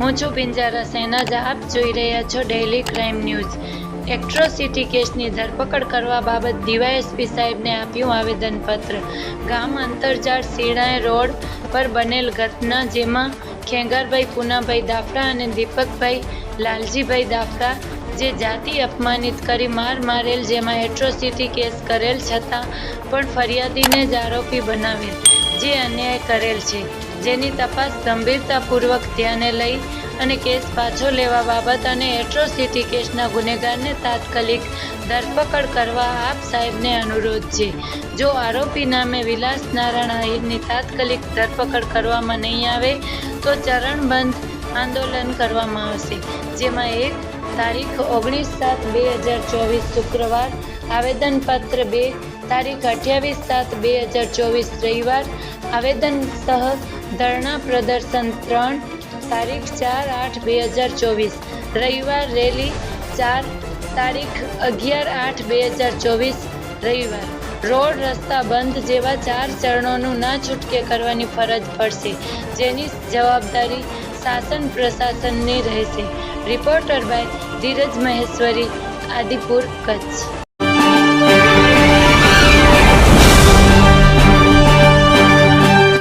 હું છું પિંજારા સૈનાજા, આપ જોઈ રહ્યા છો ડેઇલી ક્રાઇમ ન્યૂઝ એક્ટ્રોસિટી કેસની ધરપકડ કરવા બાબત ડીવાયએસપી સાહેબને આપ્યું આવેદનપત્ર. ગામ અંતરજાળ સિણાય રોડ પર બનેલ ઘટના જેમાં ખેંગારભાઈ પૂનાભાઈ દાફડા અને દીપકભાઈ લાલજીભાઈ દાફડા, જે જાતિ અપમાનિત કરી માર મારેલ જેમાં એટ્રોસિટી કેસ કરેલ છતાં પણ ફરિયાદીને જ આરોપી બનાવેલ, જે અન્યાય કરેલ છે. જેની તપાસ ગંભીરતાપૂર્વક ધ્યાને લઈ અને કેસ પાછો લેવા બાબત અને એટ્રોસિટી કેસના ગુનેગારને તાત્કાલિક ધરપકડ કરવા આપ સાહેબને અનુરોધ છે. જો આરોપી નામે વિલાસ નારાયણ આહિરની તાત્કાલિક ધરપકડ કરવામાં નહીં આવે, તો ચરણબંધ આંદોલન કરવામાં આવશે. જેમાં એક તારીખ ઓગણીસ સાત બે હજાર ચોવીસ શુક્રવાર, આવેદનપત્ર બે, તારીખ અઠ્યાવીસ સાત બે હજાર ચોવીસ રવિવાર, આવેદન સહ ધરણા પ્રદર્શન ત્રણ, તારીખ ચાર આઠ બે હજાર ચોવીસ. રવિવાર રેલી ચાર, તારીખ અગિયાર આઠ બે હજાર ચોવીસ. રવિવાર. રોડ, રસ્તા બંધ જેવા ચાર ચરણોનું ના છૂટકે કરવાની ફરજ પડશે. જેની જવાબદારી શાસન પ્રશાસનની રહેશે. Reporter by Dhiraj Maheshwari, Adipur Kutch.